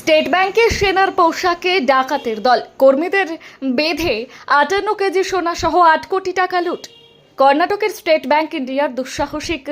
State ব্যাংকের সেনার পোশাকে ডাকাতের দল। কর্মীদের বেঁধে আটান্ন কেজি সোনা সহ আট কোটি টাকা লুট। কর্ণাটকের স্টেট ব্যাংক ইন্ডিয়ার দুঃসাহসিক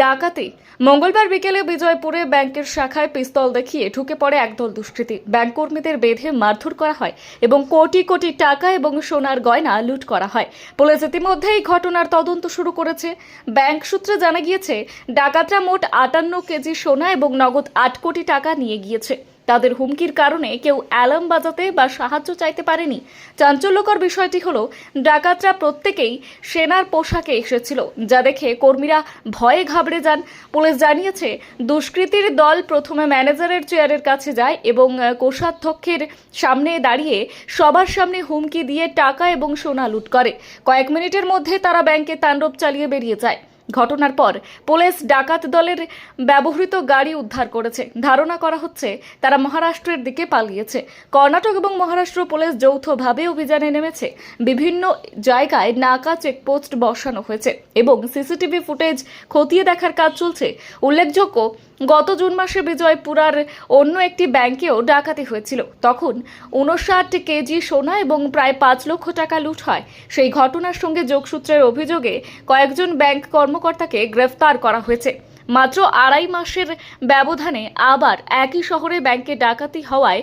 ডাকাতি। মঙ্গলবার বিকেলে বিজয়পুরে ব্যাংকের শাখায় পিস্তল দেখিয়ে ঢুকে পড়ে একদল দুষ্কৃতী। ব্যাংক কর্মীদের বেঁধে মারধর করা হয় এবং কোটি কোটি টাকা এবং সোনার গয়না লুট করা হয়। পুলিশ ইতিমধ্যে এই ঘটনার তদন্ত শুরু করেছে। ব্যাংক সূত্রে জানা গিয়েছে, ডাকাতরা মোট আটান্ন কেজি সোনা এবং নগদ আট কোটি টাকা নিয়ে গিয়েছে। তাদের হুমকির কারণে কেউ অ্যালার্ম বাজাতে বা সাহায্য চাইতে পারেনি। চাঞ্চল্যকর বিষয়টি হলো, ডাকাতরা প্রত্যেকেই সেনার পোশাকে এসেছিল, যা দেখে কর্মীরা ভয়ে ঘাবড়ে যান। পুলিশ জানিয়েছে, দুষ্কৃতীর দল প্রথমে ম্যানেজারের চেয়ারের কাছে যায় এবং কোষাধ্যক্ষের সামনে দাঁড়িয়ে সবার সামনে হুমকি দিয়ে টাকা এবং সোনা লুট করে। কয়েক মিনিটের মধ্যে তারা ব্যাংকে তাণ্ডব চালিয়ে বেরিয়ে যায়। ঘটনার পর পুলিশ ডাকাত দলের ব্যবহৃত গাড়ি উদ্ধার করেছে। ধারণা করা হচ্ছে তারা মহারাষ্ট্রের দিকে পালিয়েছে। কর্ণাটক এবং মহারাষ্ট্র পুলিশ যৌথভাবে অভিযানে নেমেছে। বিভিন্ন জায়গায় নাকা চেকপোস্ট বসানো হয়েছে এবং সিসিটিভি ফুটেজ খতিয়ে দেখার কাজ চলছে। উল্লেখযোগ্য, গত জুন মাসে বিজয়পুরার অন্য একটি ব্যাংকেও ডাকাতি হয়েছিল। তখন উনষাট কেজি সোনা এবং প্রায় পাঁচ লক্ষ টাকা লুট হয়। সেই ঘটনার সঙ্গে যোগসূত্রের অভিযোগে কয়েকজন ব্যাংক কর্মকর্তাকে গ্রেফতার করা হয়েছে। মাত্র আড়াই মাসের ব্যবধানে আবার একই শহরে ব্যাংকে ডাকাতি হওয়ায়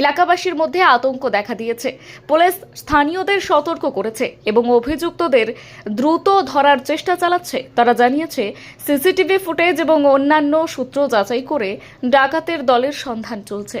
এলাকাবাসীর মধ্যে আতঙ্ক দেখা দিয়েছে। পুলিশ স্থানীয়দের সতর্ক করেছে এবং অভিযুক্তদের দ্রুত ধরার চেষ্টা চালাচ্ছে। তারা জানিয়েছে, সিসিটিভি ফুটেজ এবং অন্যান্য সূত্র যাচাই করে ডাকাতের দলের সন্ধান চলছে।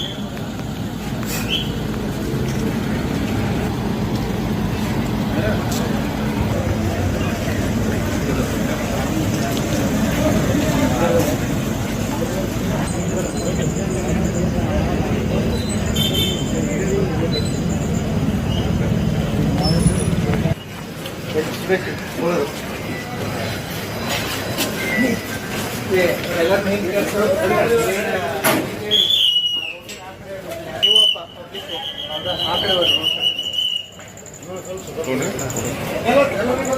ಬೇಕು. ಒಳ್ಳೆಯದು ಎಲ್ಲ ಮೇನ್ ಕೆಲಸ ಆ ಕಡೆ